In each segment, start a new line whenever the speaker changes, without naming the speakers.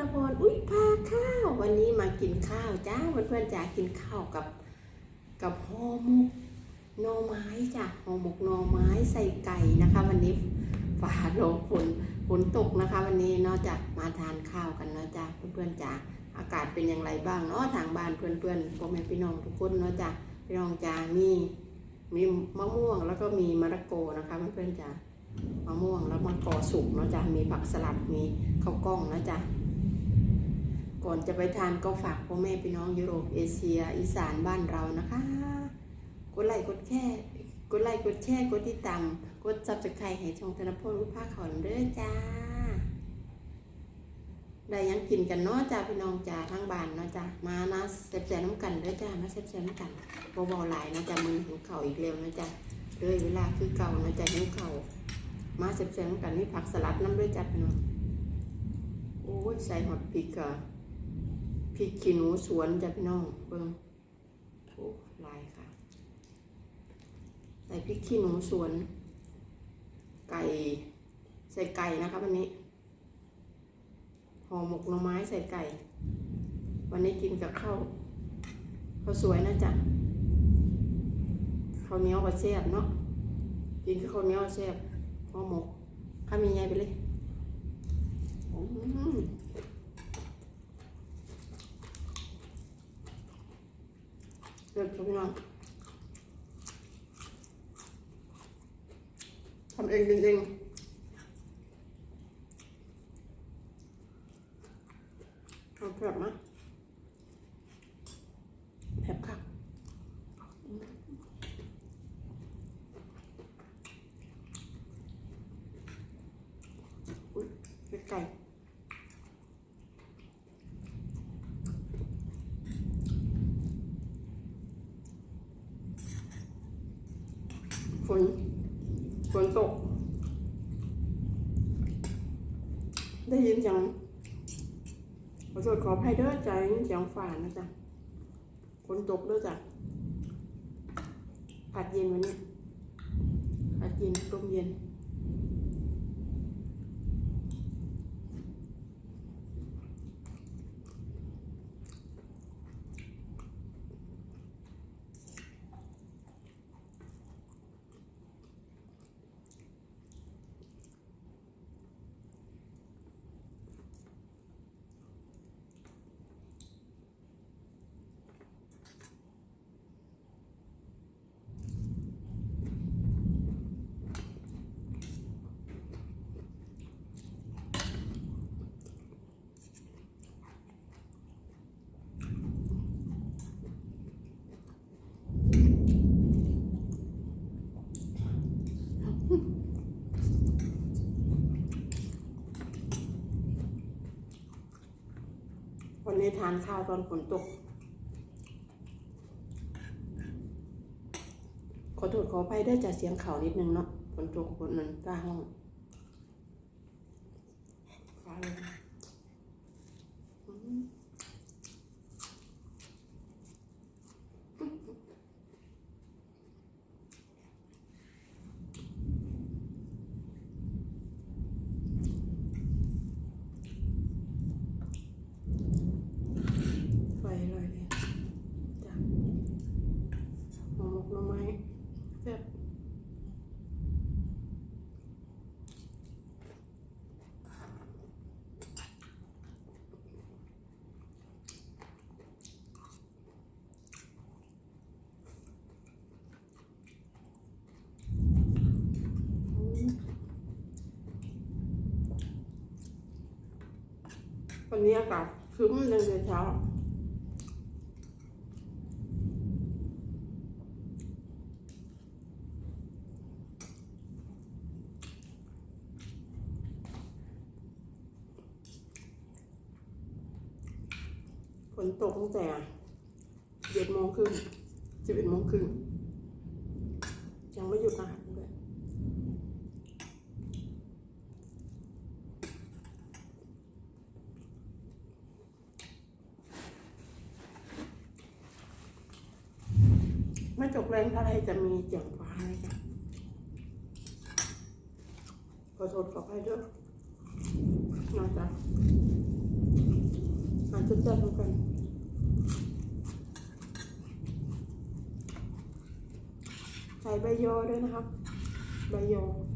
นพรอุ้ยพาข้าว วันนี้มากินข้าวจ้าเพื่อนๆจ๋ากินข้าวกับกับห่อหมกหน่อไม้จ้ะห่อหมกหน่อไม้ใส่ไก่นะคะ วันนี้ฟ้าลงฝนฝนตกนะคะ วันนี้นอกจากมาทานข้าวกันเนาะจ้ะเพื่อนๆจ๋าอากาศเป็นอย่างไรบ้างเนาะทางบ้านเพื่อนๆพ่อแม่พี่น้องทุกคนเนาะจ้ะพี่น้องจ๋ามีมีมะม่วงแล้วก็มีมะละกนะคะเพื่อนๆจ๋ามะม่วงแล้วมะกอสุกเนาะจ้ะมีผักสลัดมีข้าวกล้องนะจ้ะ ก่อนจะไปทานก็ฝากพ่อแม่พี่น้องยุโรปเอเชีย อีสานบ้านเรานะคะ กดไลค์กดแค่กดไลค์กดแชร์กดติดตามกดซับสไครต์ให้ช่องธนพลอุภาขอนเด้อจ้า ได้ยังกินกันเนาะจ้าพี่น้องจ้าทั้งบ้านเนาะจ้ามานะเซฟแซน้ำกันเด้อจ้ามาเซฟแซน้ำกันเบาๆหลายนะจ้ามือหิวเข่าอีกเร็วนะจ้าเลยเวลาคือเก่านะจ้าหิวเข่ามาเซฟแซน้ำกันนี่ผักสลัดน้ำด้วยจ้าพี่น้องโอ้ยใส่หอดพริกอะ พริกขี้หนูสวนจ้าพี่น้องเบิ่งโอ้ลายค่ะ ใส่พริกขี้หนูสวน ไก่ ใส่ไก่นะคะวันนี้ห่อหมกหน่อไม้ใส่ไก่ วันนี้กินกับข้าวข้าวสวยนะจ๊ะข้าวเหนียวกับแซ่บเนาะกินกับข้าวเหนียวแซ่บห่อหมกข้ามีไงไปเลยอืม เลิศครับพี่น้องทำเองจริงๆเอาแบบนะแบบค่ะอุ้ยเป็นไก่ฝนฝนตก ได้ยินเสียงขอโทษขออภัยเด้อใจเสียงฝานะจ๊ะฝนตกด้วยจ้ะผัดเย็นวันนี้ผัดเย็นต้มเย็น วันนี้ ทานข้าวตอนฝนตก ขอโทษขออภัยได้จากเสียงเขานิดนึงเนาะฝนตกฝนนั้นฟ้าห้องฟ้าเลยอืมไฟลอยเลยจ้ะห่อหมกหน่อไม้แซ่บ วันนี้อากาศคึ้มตั้งแต่เช้า ฝนตกตั้งแต่เจ็ดโมงครึ่งสิบเอ็ดโมงครึ่งยังไม่หยุดนะคะเพื่อน ไม่จกแรงเท่าไรจะมีเจียงฟ้าเลยจ้ะขอโทษขอไปด้วยนะจ๊ะอาจจัดๆกันใส่ใบยอด้วยนะครับ ใบยอใบโยอ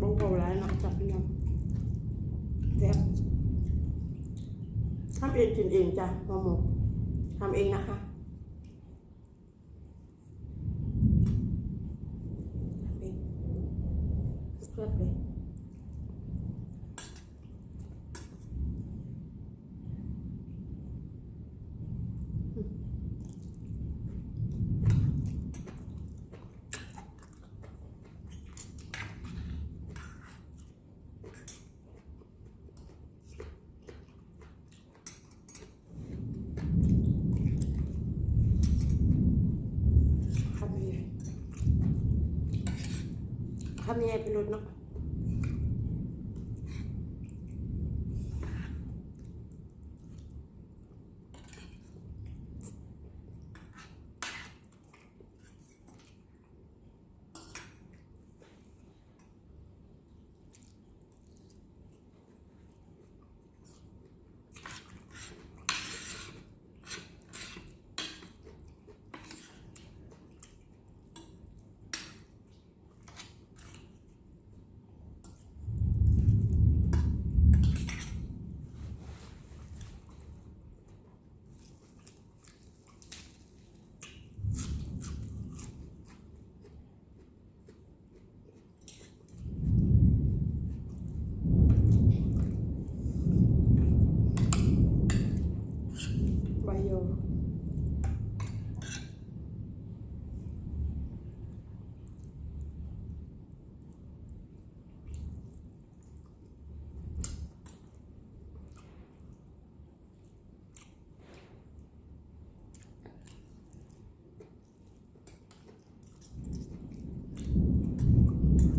บ้งโบร้ายเนาะจับพี่น้องแซ่บ ทำเองกินเองจ้ะมาหมกทำเองนะคะทำเองแซ่บเลยอืมทำยังไง ทำ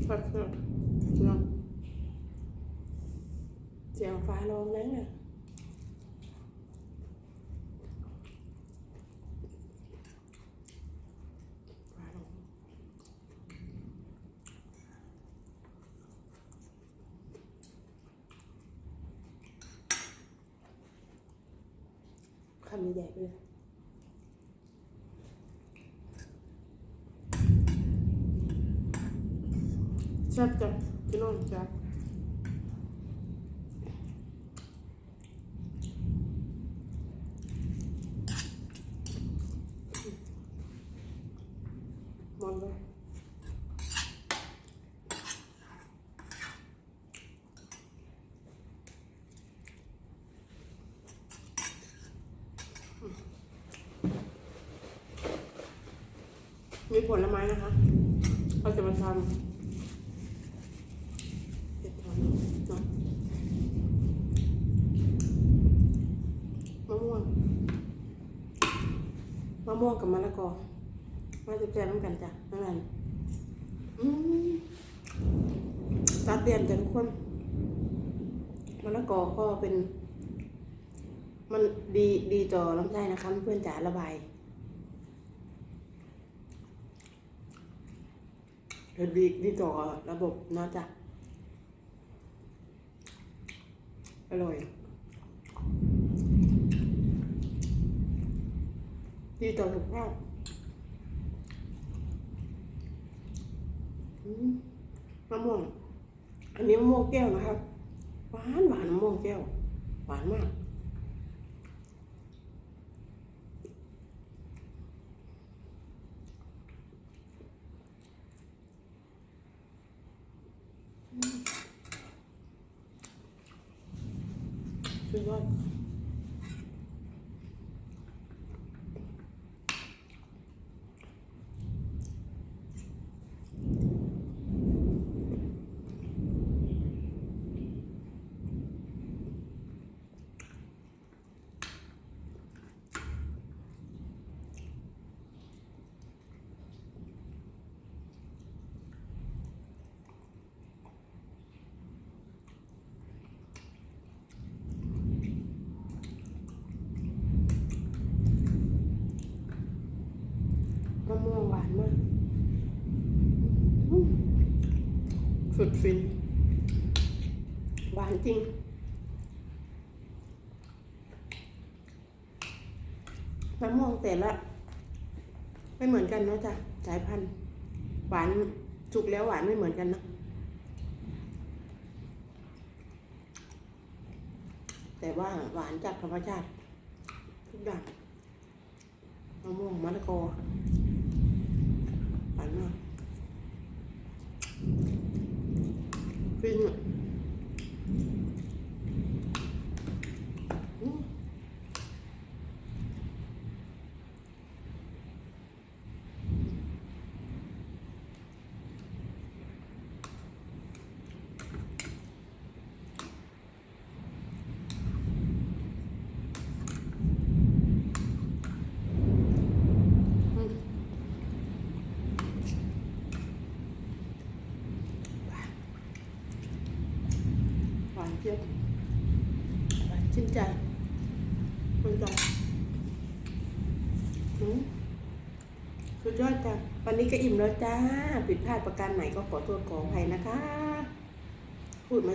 ฟัดเนาะเนาะเสียงฟ้าร้องแล้วเนี่ย ฟ้าร้องคำใหญ่ๆไปเลยแซ่บจ้ะพี่น้องจ้ะหมดเลยมีผลไม้นะคะ เราจะมาทำเห็ดหอมเนาะมะม่วง ม่วงกับมะละกอมาจะแจน้ำกันจ้ะนั่นแหละตัดเดียนจ้ะทุกคนมะละกอก็เป็น มันดีดีต่อลำไส้นะคะเพื่อนจ๋าระบายแล้วดีดีต่อระบบนาะจ้ะอร่อย ดีต่อสุขภาพอืมมะม่วง อันนี้มะม่วงแก้วนะครับ หวานหวานมะม่วงแก้ว หวานมาก สุดยอด มากสุดฟิน หวานจริงมะม่วงแต่ละ ไม่เหมือนกันนะจ้ะสายพันธุ์ หวานสุกแล้วหวานไม่เหมือนกันนะ แต่ว่าหวานจากธรรมชาติ ทุกอย่างมะม่วงมะละกอ หวานมากฟินอะอืม หวานเจี๊ยบหวาน ชื่นใจชื่นใจอืมสุดยอดจ้ะวันนี้ก็อิ่มแล้วจ้า ผิดพลาดประการไหนก็ขอโทษขออภัยนะคะ